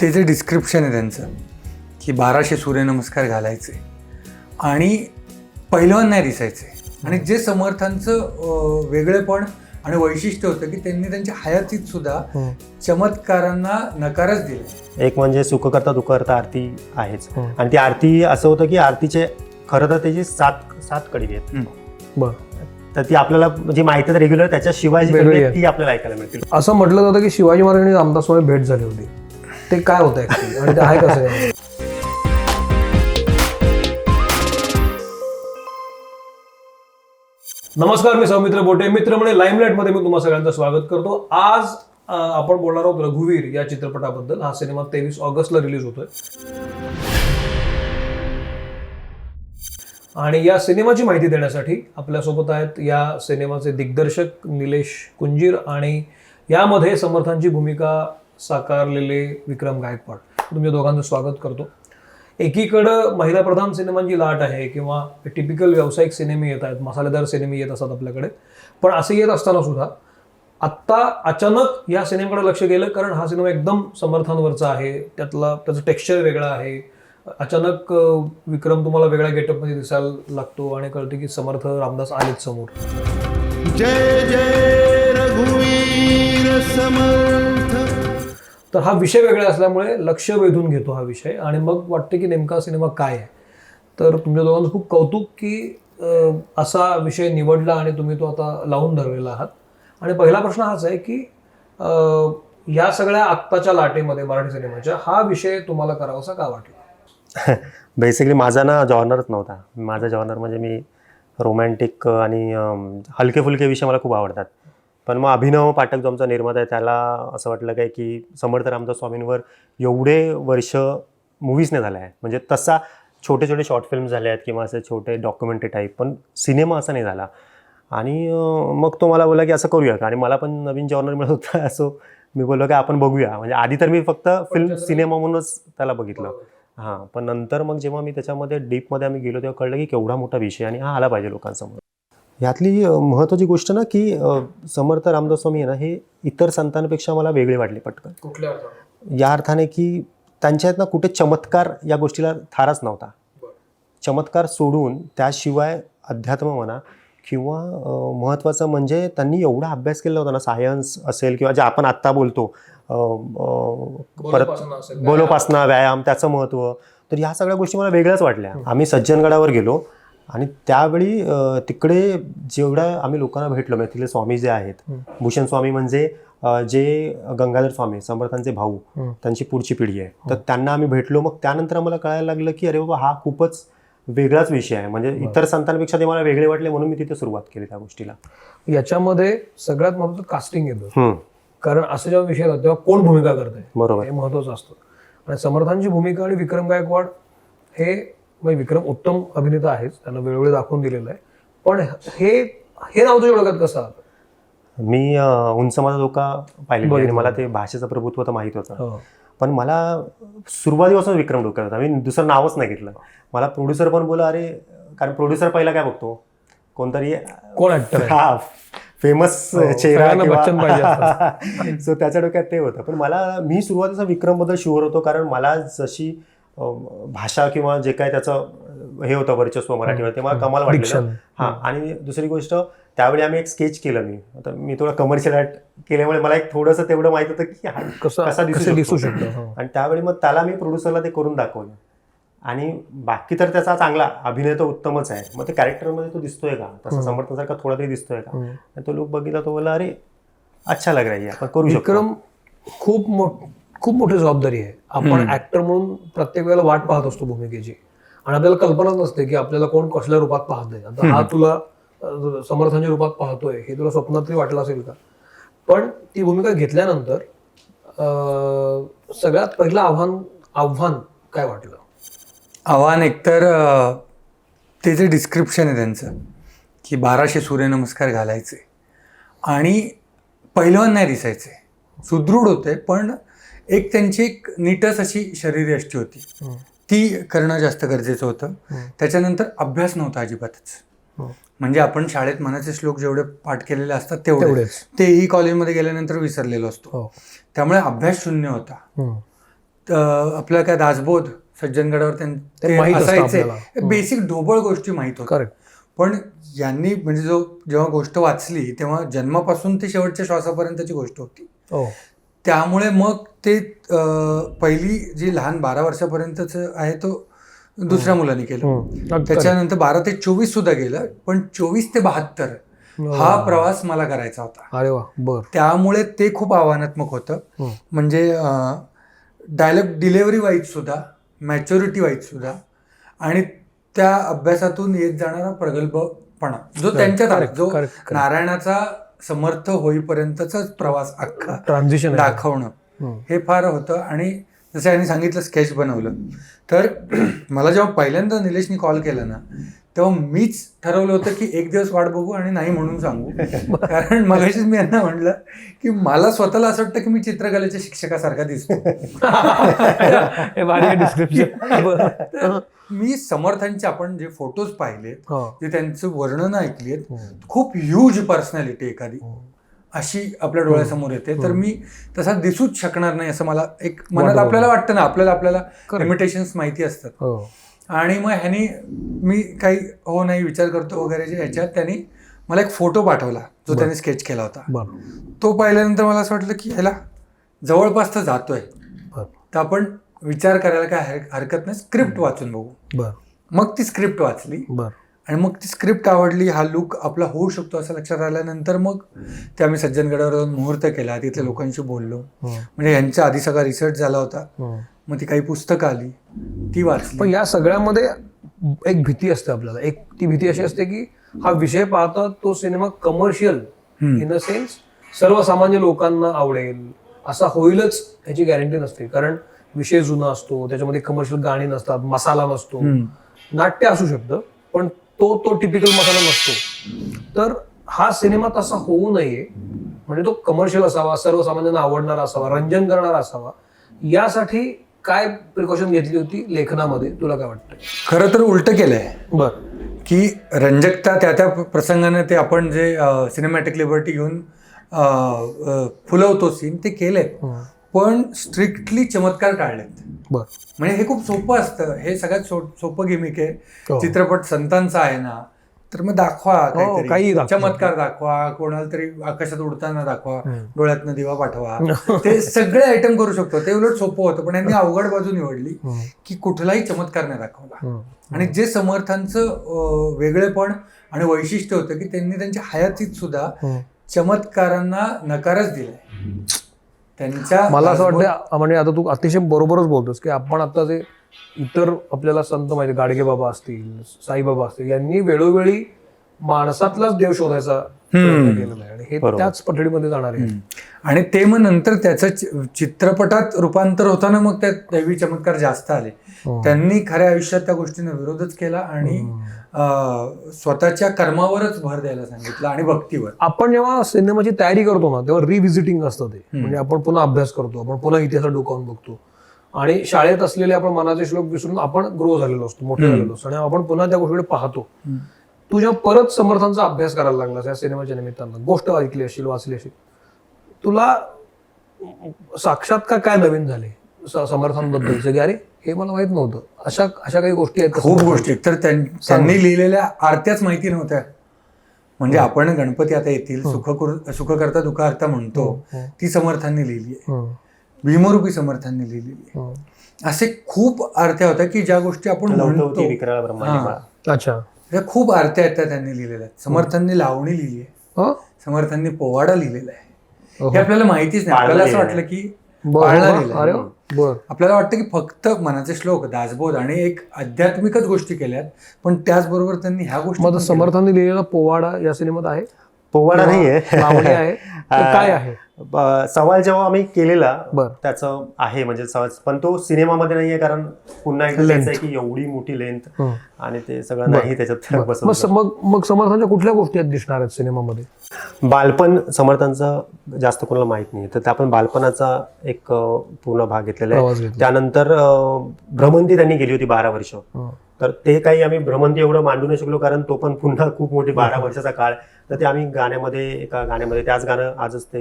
ते जे डिस्क्रिप्शन आहे त्यांचं की बाराशे सूर्यनमस्कार घालायचे आणि पहिलवान नाही दिसायचे. आणि जे समर्थांचं वेगळेपण आणि वैशिष्ट्य होतं की त्यांनी त्यांच्या हयातीत सुद्धा चमत्कारांना नकारच दिले. एक म्हणजे सुख करता दुःख करता आरती आहेच. हो. आणि ती आरती असं होतं की आरतीचे खरं तर त्याची सात सात कडी आहेत. बर. तर ती आपल्याला जी माहिती रेग्युलर त्याच्याशिवाय ती आपल्याला ऐकायला मिळतील. असं म्हटलं जातं की शिवाजी महाराज आणि रामदास स्वामी भेट झाली होती. ते काय होतं ऍक्च्युली आणि ते आहे कसं नमस्कार मी सौमित्र बोटे. मित्र म्हणजे लाईमलाईटमध्ये मी तुम्हाला सगळ्यांचं स्वागत करतो. आज आपण बोलणार आहोत रघुवीर या चित्रपटाबद्दल. हा सिनेमा तेवीस ऑगस्टला रिलीज होतोय. आणि या सिनेमाची माहिती देण्यासाठी आपल्यासोबत आहेत या सिनेमाचे दिग्दर्शक निलेश कुंजीर आणि यामध्ये समर्थांची भूमिका साकारलेले विक्रम गायकवाड. तुमच्या दोघांचं स्वागत करतो. एकीकडं महिला प्रधान सिनेमांची लाट आहे किंवा टिपिकल व्यावसायिक सिनेमे येत आहेत मसालेदार सिनेमे येत असतात आपल्याकडे. पण असे येत असताना सुद्धा आत्ता अचानक या सिनेमाकडे लक्ष गेलं कारण हा सिनेमा एकदम समर्थांवरचा आहे. त्यातला त्याचं टेक्स्चर वेगळं आहे. अचानक विक्रम तुम्हाला वेगळ्या गेटअपमध्ये दिसायला लागतो आणि कळते की समर्थ रामदास आलेत समोर. जय जय रघुवीर समर्थ. तर हा विषय वेगळा असल्यामुळे लक्ष वेधून घेतो हा विषय. आणि मग वाटते की नेमका सिनेमा काय आहे? तर तुमच्या दोघांचं खूप कौतुक की असा विषय निवडला आणि तुम्ही तो आता लावून धरलेला आहात. आणि पहिला प्रश्न हाच आहे की या सगळ्या आत्ताच्या लाटेमध्ये मराठी सिनेमाच्या हा विषय तुम्हाला करावासा का वाटला? बेसिकली माझा ना जॉनरच नव्हता. माझा जॉनर म्हणजे मी रोमॅन्टिक आणि हलके फुलके विषय मला खूप आवडतात. पण मग अभिनव पाठक जो आमचा निर्माता आहे त्याला असं वाटलं काय की समर्थ रामदास स्वामींवर एवढे वर्ष मूवीज नाही झाल्या आहे म्हणजे तसा छोटे छोटे शॉर्ट फिल्म झाले आहेत किंवा असे छोटे डॉक्युमेंटरी टाईप पण सिनेमा असा नाही झाला. आणि मग तो मला बोला की असं करूया का? आणि मला पण नवीन जॉनर मिळत होता असो मी बोललो की आपण बघूया. म्हणजे आधी तर मी फक्त फिल्म सिनेमा म्हणूनच त्याला बघितलं. हां. पण नंतर मग जेव्हा मी त्याच्यामध्ये डीपमध्ये आम्ही गेलो तेव्हा कळलं की केवढा मोठा विषय आणि हा आला पाहिजे लोकांसमोर. यातली अं, महत्त्वाची गोष्ट ना की समर्थ रामदास स्वामी आहे ना हे इतर संतांपेक्षा मला वेगळे वाटले पटकन. कुठल्या या अर्थाने की त्यांच्यात ना कुठे चमत्कार या गोष्टीला थाराच नव्हता. चमत्कार सोडून त्याशिवाय अध्यात्म म्हणा किंवा महत्त्वाचं म्हणजे त्यांनी एवढा अभ्यास केला होता ना सायन्स असेल किंवा जे आपण आत्ता बोलतो परत बोलोपासना व्यायाम. त्याचं महत्त्व तर ह्या सगळ्या गोष्टी मला वेगळ्याच वाटल्या. आम्ही सज्जनगडावर गेलो. आणि त्यावेळी तिकडे जेवढ्या आम्ही लोकांना भेटलो म्हणजे तिथले स्वामी जे आहेत भूषण स्वामी म्हणजे जे गंगाधर स्वामी समर्थांचे भाऊ. त्यांची पुढची पिढी आहे. तर त्यांना आम्ही भेटलो. मग त्यानंतर आम्हाला कळायला लागलं की अरे बाबा हा खूपच वेगळाच विषय आहे. म्हणजे इतर संतांपेक्षा ते मला वेगळे वाटले म्हणून मी तिथे सुरुवात केली त्या गोष्टीला. याच्यामध्ये सगळ्यात महत्वाचं कास्टिंग येतं. कारण असं जेव्हा विषय येतात तेव्हा कोण भूमिका करते बरोबर. हे महत्वाचं असतं. आणि समर्थांची भूमिका आणि विक्रम गायकवाड हे म्हणजे विक्रम उत्तम अभिनेता आहेच त्यांना वेळोवेळी दाखवून दिलेलं आहे. पण हे हे नाव तुझ्या डोक्यात कसं आलं? मी उंच माझा धोका पाहिलेला आणि. मला ते भाषेचं प्रभुत्व तर माहीत होतं. हो. पण मला सुरुवातीपासून विक्रम डोक्यात होता. मी दुसरं नावच नाही घेतलं. मला प्रोड्युसर पण बोला अरे कारण प्रोड्युसर पहिला काय बघतो? कोणतरी कोण हा फेमस हो, चेहरा सो त्याच्या डोक्यात ते होतं. पण मला मी सुरुवातीचा विक्रमबद्दल शुअर होतो कारण मला जशी भाषा किंवा जे काय त्याचं हे होतं वर्चस्व मराठीवर ते मला कमाल वाटलं Diction. हा आणि दुसरी गोष्ट त्यावेळी आम्ही एक स्केच केलं मी. आता मी थोडं कमर्शियल आर्ट केल्यामुळे मला एक थोडंसं तेवढं माहीत होतं की कसं कसा दिसू शकतो. हो. आणि त्यावेळी मग त्याला मी प्रोड्युसरला ते करून दाखवलं. आणि बाकी तर त्याचा चांगला अभिनय तर उत्तमच आहे. मग ते कॅरेक्टरमध्ये तो दिसतोय का? तसा समर्थासारखा थोडा तरी दिसतोय का. आणि तो लोक बघितला तो बोला अरे अच्छा लग रहा है आपण करू शकतो. विक्रम खूप मोठ खूप मोठी जबाबदारी आहे. आपण ऍक्टर म्हणून प्रत्येक वेळेला वाट पाहत असतो भूमिकेची. आणि आपल्याला कल्पना नसते की आपल्याला कोण कसल्या रूपात पाहतंय आता हा तुला समर्थांच्या रूपात पाहतोय हे तुला स्वप्नात तरी वाटलं असेल का? पण ती भूमिका घेतल्यानंतर सगळ्यात पहिलं आव्हान आव्हान काय वाटलं? आव्हान एकतर ते जे डिस्क्रिप्शन आहे त्यांचं की बाराशे सूर्यनमस्कार घालायचे. आणि पहिलवान नाही दिसायचे. सुदृढ होते पण एक त्यांची एक नीटस अशी शरीरयष्टी होती. ती करणं जास्त गरजेचं होतं. त्याच्यानंतर अभ्यास नव्हता अजिबातच. हम्म. म्हणजे आपण शाळेत मनाचे श्लोक जेवढे पाठ केलेले असतात तेवढे. तेही कॉलेजमध्ये गेल्यानंतर विसरलेलो असतो. हो. त्यामुळे अभ्यास शून्य होता. आपलं काय दासबोध सज्जनगडावर त्यां- ते ते माहीत असतं असायचे. आपल्याला. बेसिक ढोबळ गोष्टी माहीत होत्या. पण यांनी म्हणजे जो जेव्हा गोष्ट वाचली तेव्हा जन्मापासून ते शेवटच्या श्वासापर्यंतची गोष्ट होती. हो. त्यामुळे मग ते पहिली जी लहान बारा वर्षापर्यंतच आहे तो दुसऱ्या मुलाने केलं. त्याच्यानंतर बारा ते चोवीस सुद्धा गेलं पण चोवीस ते बहात्तर हा प्रवास मला करायचा होता. अरे वा बर. त्यामुळे ते खूप आव्हानात्मक होतं. म्हणजे डायलॉग डिलेवरी वाईज सुद्धा मॅच्युरिटी वाईज सुद्धा आणि त्या अभ्यासातून येत जाणारा प्रगल्भपणा जो त्यांच्यात जो. नारायणाचा समर्थ होईपर्यंतचाच प्रवास अख्खा ट्रान्झिशन दाखवणं. हे फार होतं. आणि जसं यांनी सांगितलं स्केच बनवलं. तर मला जेव्हा पहिल्यांदा निलेशनी कॉल केला ना तेव्हा मीच ठरवलं होतं की एक दिवस वाट बघू आणि नाही म्हणून सांगू. कारण मगाशीच मी यांना म्हटलं की मला स्वतःला असं वाटतं की मी चित्रकलेच्या शिक्षकासारखा दिसतो. मी समर्थांचे आपण जे फोटोज पाहिलेत हो. जे त्यांचं वर्णन ऐकलीत खूप ह्यूज पर्सनॅलिटी एखादी. अशी आपल्या डोळ्यासमोर येते. तर मी तसा दिसूच शकणार नाही असं मला एक मनात. आपल्याला वाटतं ना. आपल्याला आपल्याला. लिमिटेशन्स माहिती असतात. हो. आणि मग ह्यानी मी काही हो नाही विचार करतो वगैरे जे ह्याच्यात त्यांनी मला एक फोटो पाठवला जो त्याने स्केच केला होता. तो पाहिल्यानंतर मला असं वाटलं की ह्याला जवळपास तर जातोय. तर आपण विचार करायला काय हर- हरकत नाही. स्क्रिप्ट वाचून बघू. बर. मग ती स्क्रिप्ट वाचली. बर. आणि मग ती स्क्रिप्ट आवडली हा लुक आपला होऊ शकतो असं लक्षात आल्यानंतर मग ते आम्ही सज्जनगडावर जाऊन मुहूर्त केला. तिथल्या लोकांशी बोललो. म्हणजे यांच्या आधी सगळा रिसर्च झाला होता. मग ती काही पुस्तकं आली. ती पण वाचली या सगळ्यामध्ये एक भीती असते आपल्याला. एक ती भीती अशी असते की हा विषय पाहता तो cinema commercial. In the sense सर्वसामान्य लोकांना आवडेल. असा होईलच याची गॅरंटी नसते. कारण विषय जुना असतो त्याच्यामध्ये कमर्शियल गाणी नसतात मसाला नसतो. नाट्य असू शकतं पण तो तो टिपिकल मसाला नसतो. तर हा सिनेमा तसा होऊ नये म्हणजे तो कमर्शियल असावा सर्वसामान्यांना आवडणारा असावा रंजन करणारा असावा यासाठी काय प्रिकॉशन घेतली होती लेखनामध्ये तुला काय वाटतं खरं तर उलट केलंय. बर. की रंजकता त्या त्या प्रसंगाने ते आपण जे सिनेमॅटिक लिबर्टी घेऊन फुलवतो सीन ते केलेत पण स्ट्रिक्टली चमत्कार टाळलेत बर. म्हणजे हे खूप सोपं असतं. हे सगळ्यात सो- सोपं गिमिक आहे. हो. चित्रपट संतांचा आहे ना तर मग दाखवा काही काहीतरी. दाखवा. चमत्कार दाखवा कोणाला तरी आकाशात उडताना दाखवा डोळ्यातनं दिवा पाठवा. ते सगळे आयटम करू शकतो. ते उलट सोपं होतं पण यांनी अवघड बाजू निवडली की कुठलाही चमत्कार नाही दाखवला. आणि जे समर्थांचं अं, वेगळेपण आणि वैशिष्ट्य होतं की त्यांनी त्यांच्या हयातीत सुद्धा चमत्कारांना नकारच दिलाय. त्यांच्या मला असं वाटतं म्हणजे आता तू अतिशय बरोबरच बोलतोस की आपण आता जे इतर आपल्याला संत माहिती गाडगे बाबा असतील साईबाबा असतील यांनी वेळोवेळी माणसातलाच देव शोधायचा प्रयत्न केलेला आहे. आणि हे त्याच पठडीमध्ये जाणार आहे. आणि ते मग नंतर त्याचं चि- चित्रपटात रूपांतर होताना मग त्यात दैवी चमत्कार जास्त आले. हो. त्यांनी खऱ्या आयुष्यात त्या गोष्टींना विरोधच केला आणि अं, स्वतःच्या कर्मावरच भर द्यायला सांगितलं आणि भक्तीवर. आपण जेव्हा सिनेमाची तयारी करतो ना तेव्हा रिव्हिजिटिंग असतं ते. म्हणजे आपण पुन्हा अभ्यास करतो आपण पुन्हा इतिहासात डोकावून बघतो. आणि शाळेत असलेले आपण मनाचे श्लोक विसरून आपण ग्रो झालेलो असतो मोठे झालेलो असतो. आणि आपण पुन्हा त्या गोष्टीकडे पाहतो. तू जेव्हा परत समर्थांचा अभ्यास करायला लागलास या सिनेमाच्या निमित्तानं. गोष्ट ऐकली असेल वाचली असेल. तुला साक्षात्कार काय नवीन झाले? स- समर्थांबद्दलचे की अरे हे मला माहीत नव्हतं. अशा अशा काही गोष्टी आहेत का खूप? गोष्टी. तर त्यां- त्यांनी लिहिलेल्या आरत्याच माहिती नव्हत्या. म्हणजे आपण गणपती आता येतील सुख सुख करता दुःख अर्था म्हणतो हो. ती समर्थांनी लिहिली आहे. भीमरूपी समर्थांनी लिहिलेली आहे. असे खूप आरत्या होत्या की ज्या गोष्टी आपण म्हणतो. हा. अच्छा. त्या खूप आरत्या आहेत त्या त्यांनी लिहिलेल्या आहेत. समर्थांनी लावणी लिहिली आहे. हं? समर्थांनी पोवाडा लिहिलेला आहे. हे आपल्याला माहितीच नाही. आपल्याला असं वाटलं की आपल्याला वाटतं की फक्त मनाचे श्लोक दासबोध आणि एक आध्यात्मिकच गोष्टी केल्यात पण त्याचबरोबर त्यांनी ह्या गोष्टी समर्थांनी लिहिलेला पोवाडा या सिनेमात आहे? पोवाडा नाहीये. लावणी आहे? काय आहे? सवाल जेव्हा आम्ही केलेला त्याचं आहे म्हणजे सवाल. पण तो सिनेमामध्ये नाहीये कारण पुन्हा एकदा की एवढी मोठी लेंथ हं. आणि ते सगळं नाही त्याच्यात मग मग समर्थांच्या कुठल्या गोष्टी दिसणार आहेत सिनेमामध्ये? बालपण समर्थांचं जास्त कोणाला माहीत नाही तर आपण बालपणाचा एक पूर्ण भाग घेतलेला आहे. त्यानंतर भ्रमंती त्यांनी गेली होती बारा वर्ष. हं. तर ते काही आम्ही भ्रमंती एवढं मांडू नाही शकलो कारण तो पण पुन्हा खूप मोठी बारा वर्षाचा काळ तर ते आम्ही गाण्यामध्ये एका गाण्यामध्ये त्याच गाणं आजच ते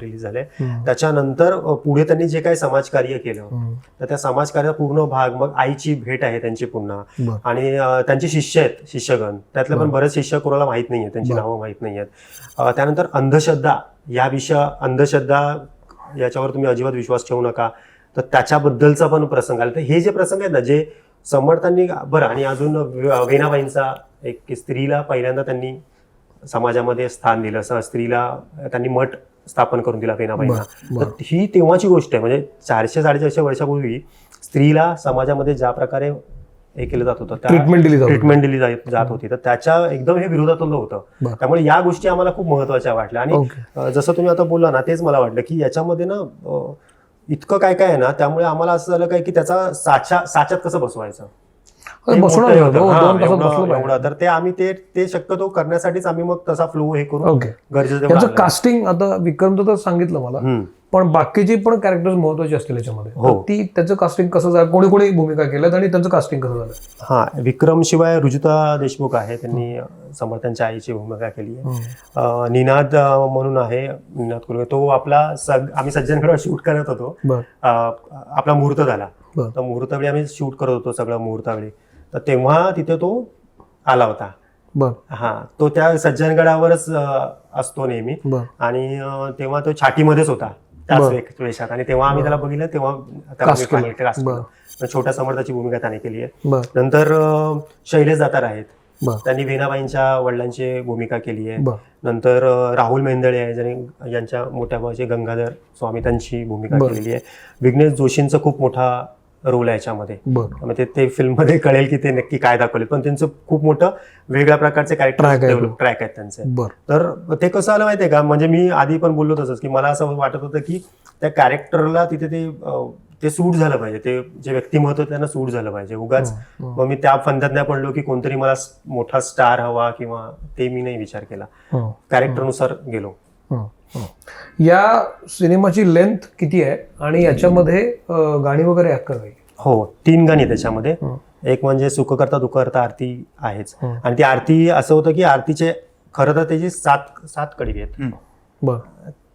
रिलीज झालंय. त्याच्यानंतर पुढे त्यांनी जे काही समाजकार्य केलं तर त्या समाजकार्याचा पूर्ण भाग मग आईची भेट आहे त्यांची पुन्हा. आणि त्यांचे शिष्य आहेत शिष्यगण. त्यातले पण बरेच शिष्य कोणाला माहीत नाहीये त्यांची नावं माहीत नाही आहेत त्यानंतर अंधश्रद्धा या विषय अंधश्रद्धा याच्यावर तुम्ही अजिबात विश्वास ठेवू नका. तर त्याच्याबद्दलचा पण प्रसंग आला. तर हे जे प्रसंग आहेत ना जे समर्थांनी बरं आणि अजून वेणाबाईंचा एक स्त्रीला पहिल्यांदा त्यांनी समाजामध्ये स्थान दिलं स- स्त्रीला त्यांनी मठ स्थापन करून दिला बरं, तर ही तेव्हाची गोष्ट आहे. म्हणजे चारशे साडेचारशे वर्षापूर्वी स्त्रीला समाजामध्ये ज्या प्रकारे हे केलं जात होतं Treatment दिली. ट्रीटमेंट दिली जात होती. तर त्याच्या एकदम हे विरोधातलं होतं. त्यामुळे या गोष्टी आम्हाला खूप महत्त्वाच्या वाटल्या. आणि जसं तुम्ही आता बोलला ना तेच मला वाटलं की याच्यामध्ये ना इतकं काय काय आहे ना त्यामुळे आम्हाला असं झालं काय की त्याचा साचा साच्यात कसं बसवायचं? ते बसवणं मोठं होतं. हो, दोन तासात एवढं- बसलं पाहिजे. एवढं. तर ते आम्ही ते ते शक्यतो करण्यासाठीच आम्ही मग तसा फ्लो हे ओके गरजेचं तेवढं याचं आणलं. कास्टिंग आता विक्रमचं तर सांगितलं मला हम्म. पण बाकीची पण कॅरेक्टर्स महत्वाची असतील याच्यामध्ये. हो. तर ती त्याचं कास्टिंग कसं झालं? कोणी कोणी भूमिका केल्यात आणि त्यांचं कास्टिंग कसं झालं? हा विक्रम शिवाय रुजुता देशमुख आहे. त्यांनी अ, समर्थांच्या आईची भूमिका केली आहे. अ, निनाद अ, म्हणून आहे. निनाद कुलकर्णी. तो आपला सग आम्ही सज्जनगड शूट करत होतो. बर. अ, आपला मुहूर्त झाला. बर. तर मुहूर्तावेळी आम्ही शूट करत होतो सगळं मुहूर्तावेळी. तर तेव्हा तिथे तो आला होता. बर. हा तो त्या सज्जनगडावरच असतो नेहमी. बर. आणि तेव्हा तो छाटीमध्येच होता. त्याच वेशात. आणि तेव्हा आम्ही त्याला बघितलं तेव्हा छोट्या समर्थाची भूमिका त्याने केली आहे. नंतर शैलेश दातार आहेत. त्यांनी वेणाबाईंच्या वडिलांची भूमिका केली आहे. नंतर राहुल मेंदळे आहे ज्यांनी यांच्या मोठ्या भावाचे गंगाधर स्वामी त्यांची भूमिका. केलेली आहे. विघ्नेश जोशींचा खूप मोठा रोल आहे याच्यामध्ये त्यामुळे ते- फिल्ममध्ये कळेल की ते नक्की काय दाखवले पण त्यांचं खूप मोठं वेगळ्या प्रकारचे कॅरेक्टर. ट्रॅक आहेत त्यांचे बर तर ते कसं आलं माहितीये का म्हणजे मी आधी पण बोललो तसंच की मला असं वाटत होतं की त्या कॅरेक्टरला तिथे ते ते सूट झालं पाहिजे ते जे व्यक्तिमत्व त्यांना सूट झालं पाहिजे उगाच हं. मग मी त्या फंदात नाही पडलो की कोणतरी मला मोठा स्टार हवा किंवा ते मी नाही विचार केला हं. कॅरेक्टरनुसार गेलो हं. हं. या सिनेमाची लेंथ किती आहे आणि याच्यामध्ये गाणी वगैरे काही हो तीन गाणी आहेत त्याच्यामध्ये. एक म्हणजे सुख करता दुःख करता आरती आहेच. आणि ती आरती असं होतं की आरतीचे खरं तर त्याची सात सात कडी आहेत. बर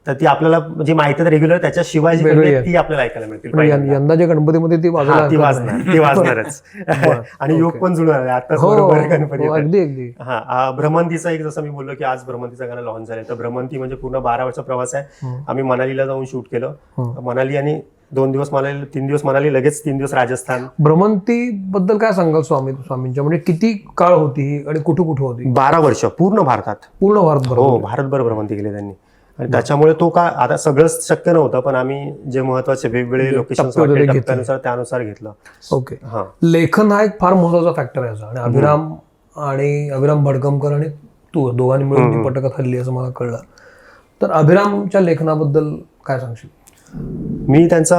तर ती आपल्याला म्हणजे माहिती रेग्युलर त्याच्याशिवाय जी वेगळी आहे. ती आपल्याला ऐकायला मिळतील पण पहिल्यांदा. यं- यंदाच्या गणपतीमध्ये ती हा ती वाजणार. ती वाजणारच बरं, आणि योग. पण जुळून आले आता हो बरोबर हो, गणपती हो, अगदी अगदी हा आ, भ्रमंतीचा एक जसं मी बोललो की आज भ्रमंतीचं गाणं लॉन्च झालंय तर भ्रमंती म्हणजे पूर्ण बारा वर्षाचा प्रवास आहे हं. आम्ही मनालीला जाऊन शूट केलं. मनाली आणि दोन दिवस मनाली तीन दिवस मनाली लगेच तीन दिवस राजस्थान भ्रमंती बद्दल काय सांगाल स्वामी स्वामींच्या म्हणजे किती काळ होती ही आणि कुठे कुठे होती बारा वर्ष पूर्ण भारतात पूर्ण भारतभर हो भारतभर भ्रमंती केली त्यांनी आणि त्याच्यामुळे तो का आता सगळंच शक्य नव्हतं पण आम्ही जे महत्त्वाचे वेगवेगळे लोकेशन वगैरे घेतले. टप्प्यानुसार त्यानुसार घेतलं. ओके. हा. लेखन हा एक फार महत्त्वाचा फॅक्टर आहे आणि अभिराम आणि अभिराम भडकमकर आणि तू दोघांनी मिळून ती पटकथ हल्ली असं मला कळलं. तर अभिरामच्या लेखनाबद्दल काय सांगशील? मी त्यांचा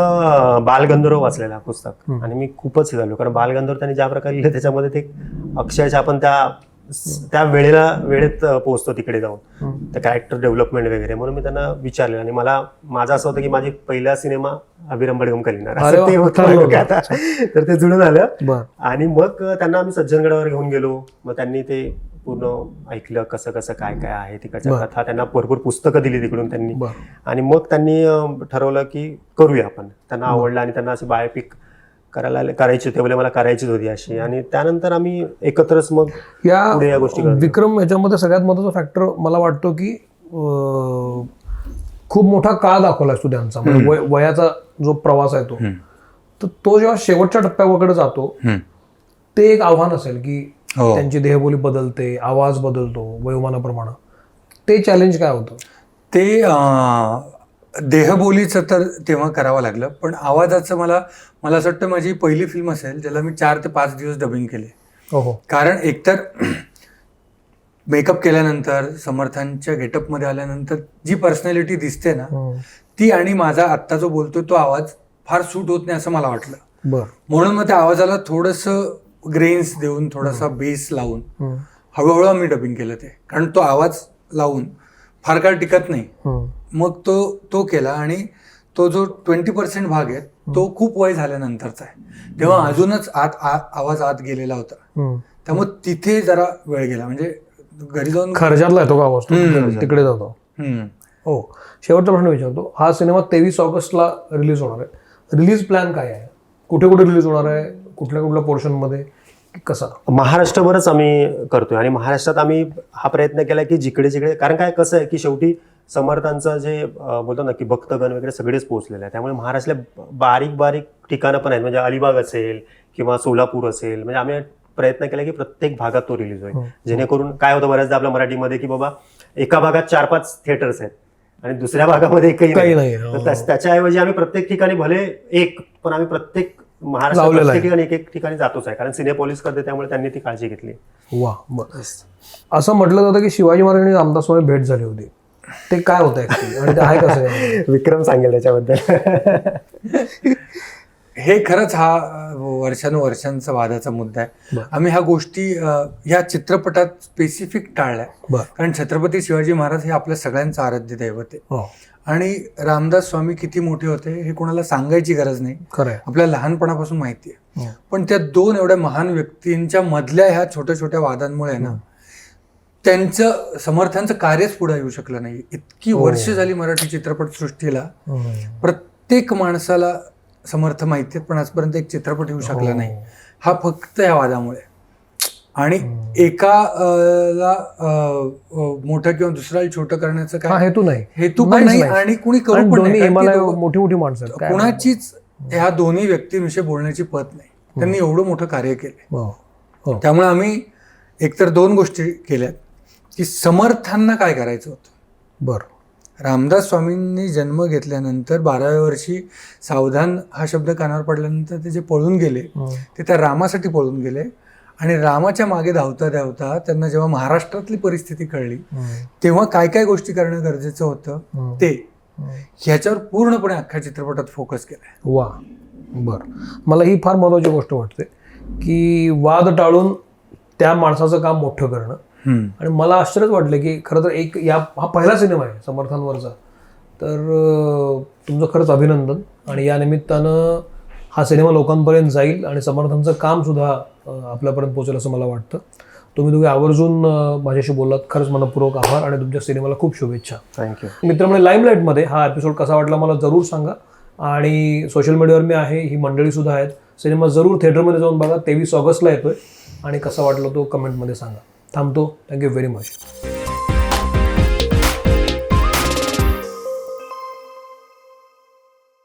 बालगंधर्व वाचलेला पुस्तक. आणि मी खूपच हे झालो. कारण बालगंधर्व त्यांनी ज्या प्रकारे लिहिलं त्याच्यामध्ये ते अक्षरशः आपण त्या त्या वेळेला वेळेत पोहोचतो तिकडे जाऊन. त्या कॅरेक्टर डेव्हलपमेंट वगैरे म्हणून मी त्यांना विचारलं. आणि मला माझं असं होतं की माझी पहिला सिनेमा अभिराम बडगमकर असं माझं आता. तर ते जुळून आलं. आणि मग त्यांना आम्ही सज्जनगडावर घेऊन गेलो. मग त्यांनी ते पूर्ण ऐकलं कसं कसं काय काय आहे तिकडच्या. कथा. त्यांना भरपूर पुस्तकं दिली तिकडून त्यांनी. आणि मग त्यांनी ठरवलं की करूया आपण. त्यांना आवडलं आणि त्यांना अशी बायोपिक करायला करायची होती बोले मला करायचीच होती अशी. आणि त्यानंतर आम्ही एकत्रच मग या पुढे या गोष्टी करतो. विक्रम याच्यामध्ये सगळ्यात महत्त्वाचा फॅक्टर मला वाटतो की अं, खूप मोठा काळ दाखवला असतो त्यांचा म्हणजे वय- वयाचा जो प्रवास आहे तो. तर तो जेव्हा शेवटच्या टप्प्याकडे जातो हम्म. ते एक आव्हान असेल की हो. त्यांची देहबोली बदलते आवाज बदलतो वयोमानाप्रमाणे. ते चॅलेंज काय होतं? ते अं, देहबोलीचं तर तेव्हा करावं लागलं पण आवाजाचं मला मला असं वाटतं माझी पहिली फिल्म असेल ज्याला मी चार ते पाच दिवस डबिंग केले. हो हो. कारण एकतर मेकअप केल्यानंतर समर्थांच्या गेटअपमध्ये आल्यानंतर जी पर्सनॅलिटी दिसते ना. ती आणि माझा आत्ता जो बोलतोय तो आवाज फार सूट होत नाही असं मला वाटलं. म्हणून मग त्या आवाजाला थोडंसं ग्रेन्स देऊन थोडासा बेस लावून. हळूहळू आम्ही डबिंग केलं ते. कारण तो आवाज लावून फार काळ टिकत नाही. मग तो तो केला आणि तो जो ट्वेंटी पर्सेंट भाग आहे तो खूप वय झाल्यानंतरचा आहे. तेव्हा अजूनच आत आवाज आत गेलेला होता. हं. त्यामुळे तिथे जरा वेळ गेला. म्हणजे घरी जाऊन खर्जातला येतो का आवाज? तो? तिकडे जातो. हो. शेवटचा प्रश्न विचारतो. हा सिनेमा तेवीस ऑगस्टला रिलीज होणार आहे. रिलीज प्लॅन काय आहे? कुठे कुठे रिलीज होणार आहे? कुठल्या कुठल्या पोर्शनमध्ये? कसा? महाराष्ट्रभरच आम्ही करतोय आणि महाराष्ट्रात आम्ही हा प्रयत्न केला की जिकडे जिकडे कारण काय कसं आहे की शेवटी समर्थांचं जे बोलतो ना की भक्तगण वगैरे सगळेच पोहोचलेले आहे त्यामुळे महाराष्ट्रातल्या बारीक बारीक ठिकाणं पण आहेत. म्हणजे अलिबाग असेल किंवा सोलापूर असेल. म्हणजे आम्ही प्रयत्न केला की प्रत्येक भागात तो रिलीज होईल. जेणेकरून काय होतं बऱ्याचदा आपल्या मराठीमध्ये की बाबा एका भागात चार पाच थिएटर्स आहेत आणि दुसऱ्या भागामध्ये एकही काही नाही. हो. त्याच- त्याच्याऐवजी आम्ही प्रत्येक ठिकाणी भले एक पण आम्ही प्रत्येक आहे. ठिकाणी एक एक ठिकाणी जातोच आहे. कारण सिनेपॉलिस करते त्यामुळे त्यांनी ती काळजी घेतली. वा असं म्हटलं जातं की शिवाजी महाराज आणि रामदास स्वामी भेट झाली होती. ते काय होतं ऍक्च्युली आणि ते आहे कसं विक्रम सांगेल त्याच्याबद्दल. हे खरंच हा वर्षानुवर्षांचा वादाचा मुद्दा आहे. आम्ही ह्या गोष्टी ह्या चित्रपटात स्पेसिफिक टाळल्या. कारण छत्रपती शिवाजी महाराज हे आपल्या सगळ्यांचं आराध्य दैवत आहे. हो. आणि रामदास स्वामी किती मोठे होते हे कोणाला सांगायची गरज नाही. खरं आहे आपल्याला लहानपणापासून माहिती आहे. हो. पण त्या दोन एवढ्या महान व्यक्तींच्या मधल्या ह्या छोट्या छोट्या वादांमुळे ना त्यांचं समर्थांचं कार्यच पुढे येऊ शकलं नाही. इतकी वर्ष झाली मराठी चित्रपट सृष्टीला. हम्म. प्रत्येक माणसाला समर्थ माहिती आहेत पण आजपर्यंत एक चित्रपट येऊ शकला नाही. हा फक्त या वादामुळे. आणि एका अं, ला अं, अं, मोठं किंवा दुसऱ्याला छोटं करण्याचं हा काय हेतू नाही. हेतू पण नाही. आणि कुणी करू पण नाही. मोठी मोठी माणसं कुणाचीच ह्या दोन्ही व्यक्तींविषयी बोलण्याची पत नाही. त्यांनी एवढं मोठं कार्य केले हो. हो. त्यामुळे आम्ही एकतर दोन गोष्टी केल्यात. की समर्थांना काय करायचं होतं बर रामदास स्वामींनी जन्म घेतल्यानंतर बाराव्या वर्षी सावधान हा शब्द कानावर पडल्यानंतर ते जे पळून गेले हम्म. ते त्या रामासाठी पळून गेले आणि रामाच्या मागे धावता धावता त्यांना जेव्हा महाराष्ट्रातली परिस्थिती कळली हम्म. तेव्हा काय काय गोष्टी करणं गरजेचं होतं हम्म. ते. ह्याच्यावर पूर्णपणे अख्ख्या चित्रपटात फोकस केलाय वा बर मला ही फार महत्वाची गोष्ट वाटते की वाद टाळून त्या माणसाचं काम मोठं करणं आणि मला आश्चर्यच वाटलं की खरं तर एक या हा पहिला सिनेमा आहे समर्थांवरचा. तर तुमचं खरंच अभिनंदन. आणि या निमित्तानं हा सिनेमा लोकांपर्यंत जाईल आणि समर्थांचं काम सुद्धा अं, आपल्यापर्यंत पोहोचेल असं मला वाटतं. तुम्ही दोघे आवर्जून माझ्याशी बोललात. खरंच मनपूर्वक आभार आणि तुमच्या सिनेमाला खूप शुभेच्छा. थँक्यू मित्रांनो लाईमलाईटमध्ये हा एपिसोड कसा वाटला मला जरूर सांगा. आणि सोशल मीडियावर मी आहे ही मंडळी सुद्धा आहेत. सिनेमा जरूर थिएटरमध्ये जाऊन बघा. तेवीस ऑगस्टला येतोय. आणि कसा वाटला तो कमेंटमध्ये सांगा. थांबतो. Thank you very much